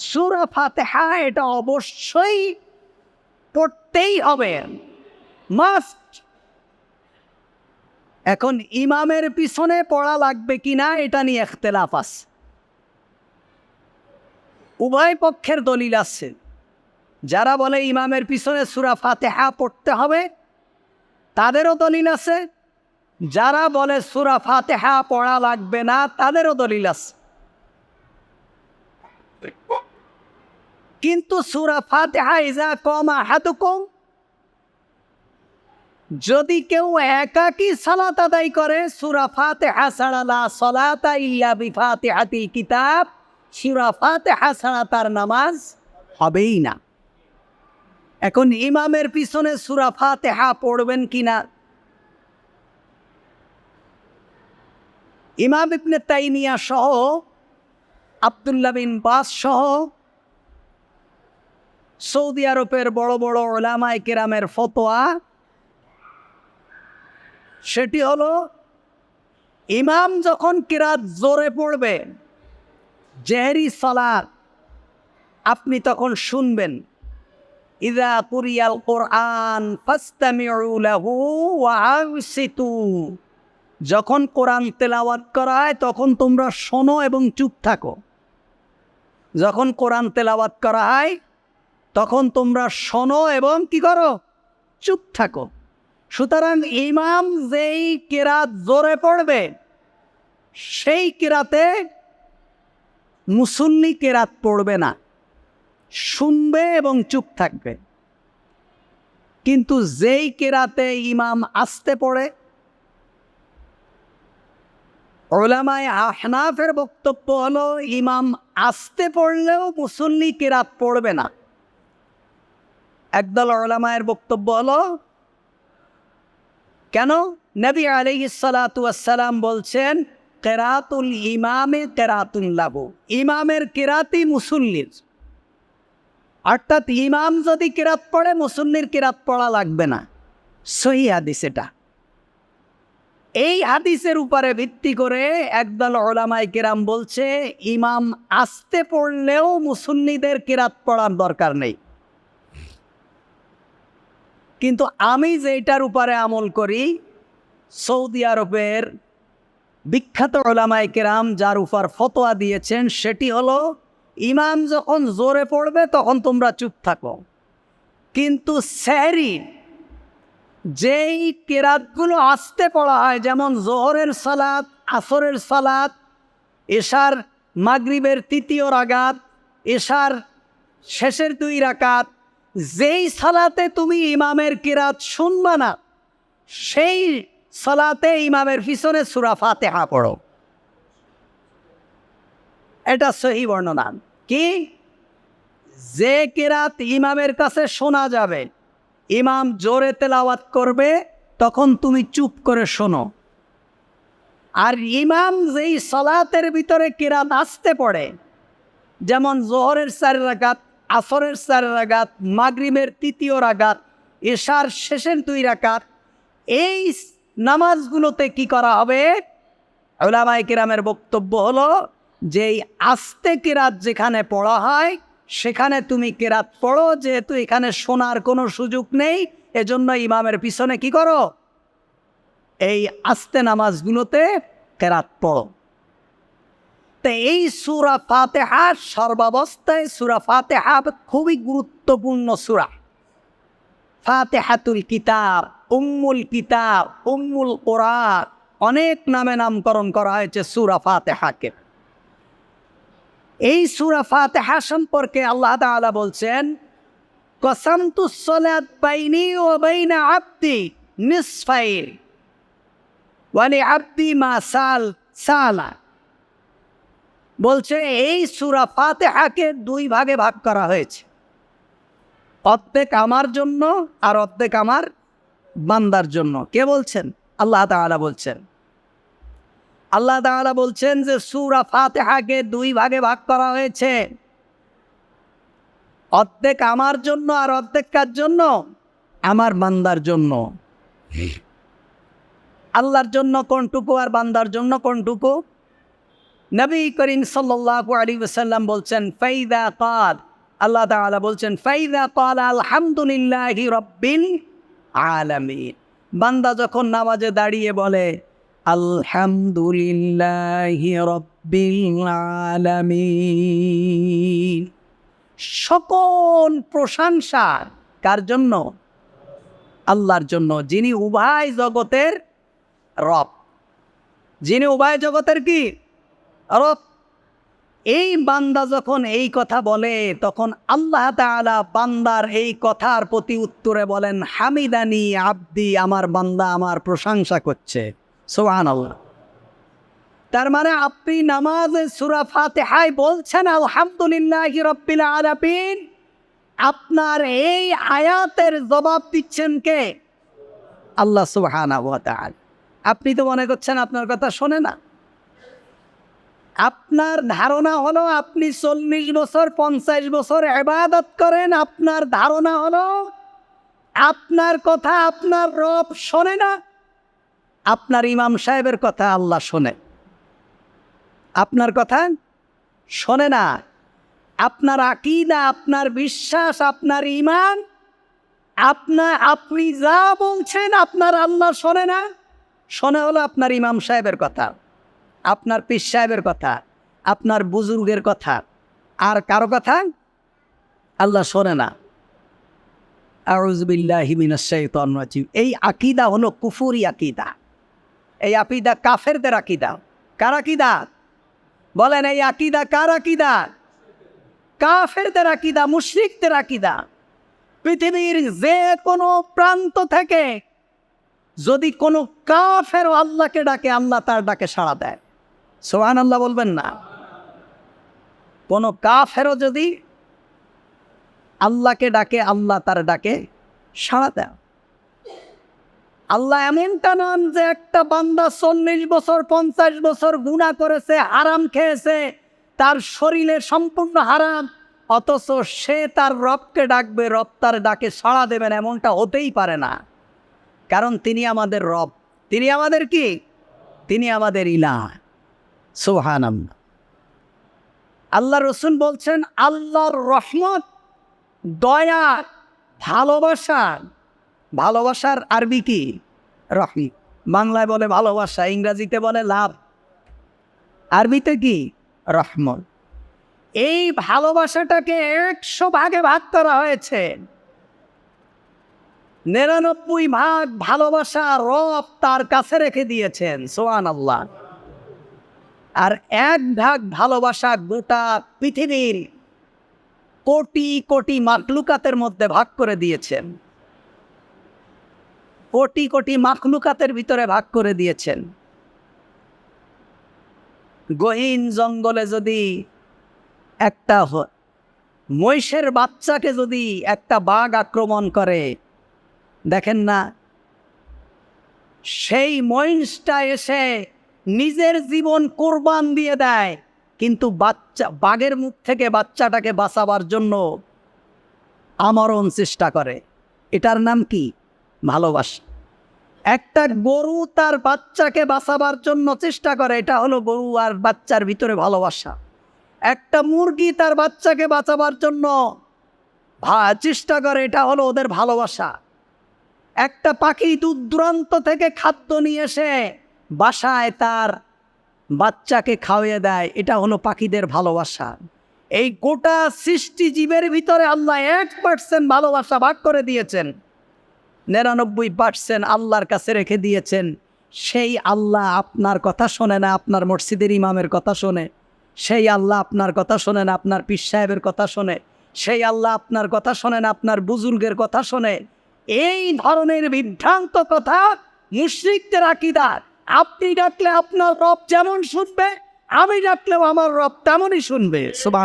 সুরা ফাতেহা এটা অবশ্যই পড়তেই হবে। মাস্ট এখন ইমামের পিছনে পড়া লাগবে কিনা এটা নিয়ে এখতেলাফ আছে। উভয় পক্ষের দলিল আছে। যারা বলে ইমামের পিছনে সুরা ফাতেহা পড়তে হবে, তাদেরও দলিল আছে। যারা বলে সুরা ফাতেহা পড়া লাগবে না, তাদেরও দলিল আছে। কিন্তু সুরা ফাতেহা ইজা কম আহাতুকুম যদি কেউ একাকি সালাত আদায় করে, সুরা ফাতেহা ছাড়া লা সলাতা ইল্লা বিফাতিহাতিল কিতাব, সুরা ফাতেহা ছাড়া তার নামাজ হবেই না। এখন ইমামের পিছনে সুরা ফাতেহা পড়বেন কিনা? ইমাম ইবনে তাইমিয়া সহ, আবদুল্লাহ বিন বাস সহ সৌদি আরবের বড় বড় ওলামায় কেরামের ফতোয়া, সেটি হলো, ইমাম যখন কিরাত জোরে পড়বে, জেহরি সালাত, আপনি তখন শুনবেন, ইদা কুরিয়াল কোরআন যখন কোরআন তেলাওয়াত করায়, তখন তোমরা শোনো এবং চুপ থাকো। যখন কোরআন তেলাওয়াত করা হয় তখন তোমরা শোনো এবং কি করো? চুপ থাকো। সুতরাং ইমাম যেই কেরাত জোরে পড়বে, সেই কেরাতে মুসল্লি কেরাত পড়বে না। শুনবে এবং চুপ থাকবে। কিন্তু যেই কেরাতে ইমাম আসতে পড়ে, ওলামায় আহনাফের বক্তব্য হলো, ইমাম আসতে পড়লেও মুসল্লি কেরাত পড়বে না। একদল ওলামায়ের বক্তব্য হলো, কেন? নবী আলাইসালাম বলছেন, কেরাতুল ইমামে কেরাতুল লাবু ইমামের কেরাতি মুসল্লির। অর্থাৎ ইমাম যদি কেরাত পড়ে, মুসল্লির কেরাত পড়া লাগবে না। সহি হাদিস এটা। এই হাদিসের উপরে ভিত্তি করে একদল ওলামাই কেরাম বলছে, ইমাম আসতে পড়লেও মুসল্লিদের কেরাত পড়ার দরকার নেই। কিন্তু আমি যেটার উপরে আমল করি, সৌদি আরবের বিখ্যাত ওলামাই কেরাম যার উপর ফতোয়া দিয়েছেন, সেটি হলো, ইমাম যখন জোরে পড়বে তখন তোমরা চুপ থাকো। কিন্তু স্যারি, যেই কেরাতগুলো আসতে পড়া হয়, যেমন জোহরের সালাত, আসরের সালাত, এশার মাগরিবের তৃতীয় রাগাত, এশার শেষের দুই রাকাত যেই সালাতে তুমি ইমামের কিরাত শুনবা না, সেই সালাতে ইমামের পিছনে সুরা ফাতেহা পড়ো। এটা সহি বর্ণনা। কি? যে কিরাত ইমামের কাছে শোনা যাবে, ইমাম জোরে তেলাওয়াত করবে, তখন তুমি চুপ করে শোনো। আর ইমাম যেই সলাতের ভিতরে কিরাত আসতে পড়ে, যেমন জোহরের চার রাগাত আসরের চার রাগাত, মাগরিবের তৃতীয় রাগাত, এশার শেষের দুই রাকাত এই নামাজগুলোতে কি করা হবে? ওলামাই কিরামের বক্তব্য হলো যে এই আস্তে কেরাত যেখানে পড়া হয়, সেখানে তুমি কেরাত পড়ো, যেহেতু এখানে শোনার কোনো সুযোগ নেই, এজন্য ইমামের পিছনে কি করো? এই আস্তে নামাজগুলোতে কেরাত পড়ো। তো এই সুরা ফাতেহা সর্বাবস্থায় সুরা ফাতেহা খুবই গুরুত্বপূর্ণ সুরা। ফাতেহাতুল কিতাব, উম্মুল কিতাব, উম্মুল কোরআন, অনেক নামে নামকরণ করা হয়েছে সুরা ফাতেহাকে। এই সুরা ফাতেহা সম্পর্কে আল্লাহ তাআলা বলছেন, কসামতু সলাত বাইনি ও বাইনা আব্দি নিসফাইন, ওয়ালি আব্দি মা সাল সালা। বলছে এই সুরা ফাতেহাকে দুই ভাগে ভাগ করা হয়েছে। অর্ধেক আমার জন্য আর অর্ধেক আমার বান্দার জন্য। কে বলছেন? আল্লাহ তাআলা বলছেন। আল্লাহ তাআলা বলছেন যে সুরা ফাতেহাকে দুই ভাগে ভাগ করা হয়েছে। অর্ধেক আমার জন্য আর অর্ধেক কার জন্য? আমার বান্দার জন্য। আল্লাহর জন্য কোনটুকু আর বান্দার জন্য কোনটুকু? নবী করিম সাল্লাল্লাহু আলাইহি ওয়াসাল্লাম বলছেন, ফাইদা কাদ আল্লাহ তাআলা বলছেন, ফাইদা কাল আলহামদুলিল্লাহি রাব্বিল আলামিন। বান্দা যখন নামাজে দাঁড়িয়ে বলে, আলহামদুলিল্লাহ রাব্বিল আলামিন। সকল প্রশংসা কার জন্য? আল্লাহর জন্য, যিনি উভয় জগতের রব। যিনি উভয় জগতের কি? রব এই বান্দা যখন এই কথা বলে, তখন আল্লাহ তাআলা বান্দার এই কথার প্রতি উত্তরে বলেন, হামিদানি আব্দি, আমার বান্দা আমার প্রশংসা করছে। সোহান আল্লাহ তার মানে আপনি নামাজে সুরা ফাতেহায় বলছেন, আলহামদুলিল্লাহ রব্বিল আলামিন। আপনার এই আয়াতের জবাব দিচ্ছেন কে? আল্লাহ সুবহানাহু ওয়া আপনি তো মনে করছেন আপনার কথা শোনে না। আপনার ধারণা হলো আপনি চল্লিশ বছর, পঞ্চাশ বছর এবাদত করেন, আপনার ধারণা হলো আপনার কথা আপনার রব শোনে না, আপনার ইমাম সাহেবের কথা আল্লাহ শোনে। আপনার কথা শোনে না, আপনার আকিদা, আপনার বিশ্বাস, আপনার ইমান আপনার আপনি যা বলছেন আপনার আল্লাহ শোনে না, শোনে হলো আপনার ইমাম সাহেবের কথা। আপনার পীর সাহেবের কথা, আপনার বুজুর্গের কথা। আর কারও কথা আল্লাহ শোনে না। এই আকিদা হলো কুফুরি আকিদা। এই আকিদা কাফেরদের আকিদা। কার আকিদা? বলেন, এই আকিদা কার আকিদা? কাফেরদের আকিদা, মুশরিকদের আকিদা। পৃথিবীর যে কোনো প্রান্ত থেকে যদি কোনো কাফের আল্লাহকে ডাকে, আল্লাহ তার ডাকে সাড়া দেয়। সোহান আল্লাহ বলবেন না। কোনো কাফেরও যদি আল্লাহকে ডাকে, আল্লাহ তার ডাকে, সাড়া দেয়। আল্লাহ এমনটা নন যে একটা বান্দা চল্লিশ বছর, পঞ্চাশ বছর গুণা করেছে আরাম খেয়েছে, তার শরীরে সম্পূর্ণ হারাম, অথচ সে তার রবকে ডাকবে, রব তার ডাকে সাড়া দেবেন, এমনটা হতেই পারে না। কারণ তিনি আমাদের রব। তিনি আমাদের কি? তিনি আমাদের ইলা সোহান আল্লাহ রসুন বলছেন, আল্লাহর রহমত, দয়া, ভালোবাসা, ভালোবাসার আরবি কি? রহমি। বাংলায় বলে ভালোবাসা, ইংরাজিতে বলে লাভ। আরবিতে কি? রহমত। এই ভালোবাসাটাকে একশো ভাগে ভাগ করা হয়েছে। নিরানব্বই ভাগ ভালোবাসা রব তার কাছে রেখে দিয়েছেন সোয়ান আল্লাহ আর এক ভাগ ভালোবাসা গোটা পৃথিবীর কোটি কোটি মাকলুকাতের মধ্যে ভাগ করে দিয়েছেন। কোটি কোটি মাকলুকাতের ভিতরে ভাগ করে দিয়েছেন। গহীন জঙ্গলে যদি একটা মহিষের বাচ্চাকে যদি একটা বাঘ আক্রমণ করে, দেখেন না, সেই মহিষটা এসে নিজের জীবন কোরবান দিয়ে দেয়, কিন্তু বাচ্চা, বাঘের মুখ থেকে বাচ্চাটাকে বাঁচাবার জন্য আমরণ চেষ্টা করে। এটার নাম কি? ভালোবাসা। একটা গরু তার বাচ্চাকে বাঁচাবার জন্য চেষ্টা করে, এটা হলো গরু আর বাচ্চার ভিতরে ভালোবাসা। একটা মুরগি তার বাচ্চাকে বাঁচাবার জন্য চেষ্টা করে, এটা হলো ওদের ভালোবাসা। একটা পাখি দূর দূরান্ত থেকে খাদ্য নিয়ে এসে বাসায় তার বাচ্চাকে খাওয়িয়ে দেয়, এটা হলো পাখিদের ভালোবাসা। এই গোটা সৃষ্টি জীবের ভিতরে আল্লাহ এক পার্সেন্ট ভালোবাসা ভাগ করে দিয়েছেন। নিরানব্বই পার্সেন্ট আল্লাহর কাছে রেখে দিয়েছেন। সেই আল্লাহ আপনার কথা শোনে না, আপনার মসজিদের ইমামের কথা শোনে। সেই আল্লাহ আপনার কথা শোনে না, আপনার পীর সাহেবের কথা শোনে। সেই আল্লাহ আপনার কথা শোনে না, আপনার বুজুর্গের কথা শোনে। এই ধরনের বিভ্রান্ত কথা মুশ্রিকদের আকিদার। আপনি ডাকলে আপনার রব যেমন শুনবে আমি ডাকলেও আমার রব তেমনই শুনবে। সুবাহ